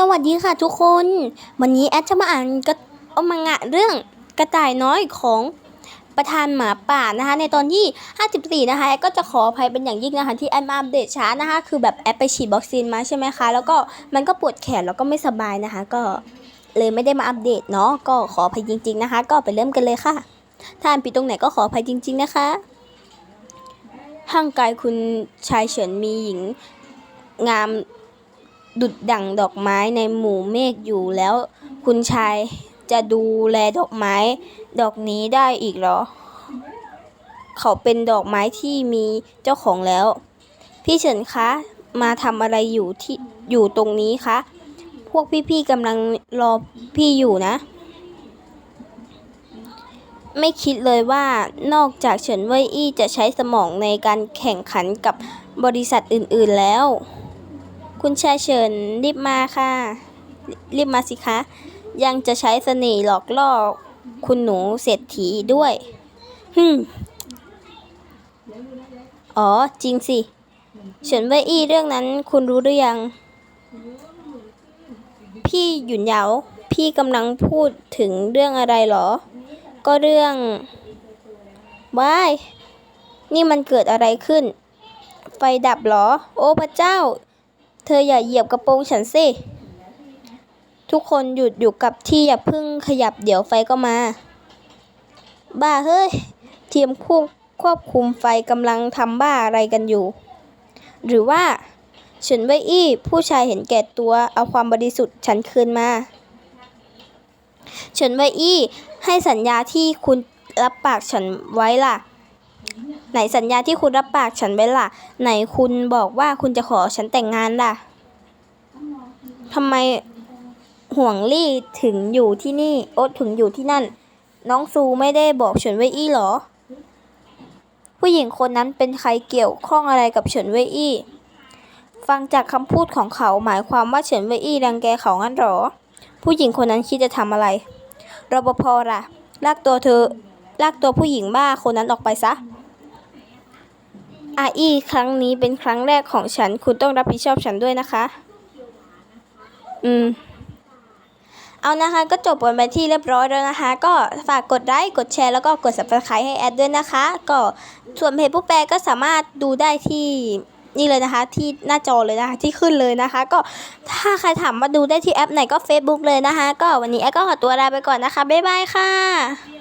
สวัสดีค่ะทุกคน วันนี้แอดจะมาอ่านกระเอามังงะเรื่องกระต่ายน้อยของประธานหมาป่านะคะ ในตอนที่ 54 นะคะแอดก็จะขออภัยเป็นอย่างยิ่งนะคะ ที่แอดมาอัปเดตช้านะคะ คือแบบแอดไปฉีดวัคซีนมาใช่ไหมคะ แล้วก็มันก็ปวดแขนแล้วก็ไม่สบายนะคะ ก็เลยไม่ได้มาอัปเดตเนาะก็ขออภัยจริง ๆนะคะ ก็ไปเริ่มกันเลยค่ะถ้าอ่านผิดตรงไหนก็ขออภัยจริง ๆนะคะห่างกายคุณชายเฉินมีหญิงงาม ดุดดั่งดอกไม้ในหมู่เมฆอยู่แล้ว คุณชายจะดูแลดอกไม้ ดอกนี้ได้อีกเหรอ เขาเป็นดอกไม้ที่มีเจ้าของแล้ว พี่เฉินคะ มาทำอะไรอยู่ที่อยู่ตรงนี้คะ พวกพี่ๆกำลังรอพี่อยู่นะ ไม่คิดเลยว่านอกจากเฉินเว่ยอี้จะใช้สมองในการแข่งขันกับบริษัทอื่นๆแล้ว คุณชายเฉินรีบมาค่ะ รีบมาสิคะ ยังจะใช้เสน่ห์หลอกล่อคุณหนูเศรษฐีด้วยฮึมอ๋อ จริงสิเฉินเว่ยอี้เรื่องนั้นคุณรู้หรือยัง พี่หยุนเหยาพี่กำลังพูดถึงเรื่องอะไรเหรอ ก็เรื่องว้ายนี่มันเกิดอะไรขึ้น ไฟดับเหรอ โอ้พระเจ้า เธออย่าเหยียบกระโปรงฉันสิ ทุกคนหยุดอยู่กับที่อย่าพิ่งขยับเดี๋ยวไฟก็มา บ้าเฮ้ย ทีมควบควบคุมไฟกำลังทำบ้าอะไรกันอยู่ หรือว่าเฉินเว่ยอี้ ผู้ชายเห็นแก่ตัวเอาความบริสุทธิ์ฉันคืนมาเฉินเว่ยอี้ให้สัญญาที่คุณรับปากฉันไว้ล่ะ ไหนสัญญาที่คุณรับปากฉันไว้ล่ะ ไหนคุณบอกว่าคุณจะขอฉันแต่งงานล่ะทำไมห่วงลี่ถึงอยู่ที่นี่โอ๊ตถึงอยู่ที่นั่น น้องซูไม่ได้บอกเฉินเว่ยอี้เหรอ ผู้หญิงคนนั้นเป็นใครเกี่ยวข้องอะไรกับเฉินเว่ยอี้ ฟังจากคำพูดของเขาหมายความว่าเฉินเว่ยอี้รังแกเขางั้นเหรอ ผู้หญิงคนนั้นคิดจะทำอะไรรปภล่ะ ลากตัวเธอ ลากตัวผู้หญิงบ้าคนนั้นออกไปซะ อาอี้ครั้งนี้เป็นครั้งแรกของฉัน คุณต้องรับผิดชอบฉันด้วยนะคะ อืม เอานะคะ ก็จบกันไปที่เรียบร้อยแล้วนะคะ ก็ฝากกดไลค์ กดแชร์ แล้วก็กด subscribe ให้แอดด้วยนะคะ ก็ส่วนเพจผู้แปลก็สามารถดูได้ที่นี่เลยนะคะที่หน้าจอเลยนะคะที่ขึ้นเลยนะคะ ก็ถ้าใครถามว่าดูได้ที่แอปไหนก็ Facebook เลยนะคะ ก็วันนี้แอดก็ขอตัวลาไปก่อนนะคะ บ๊ายบายค่ะ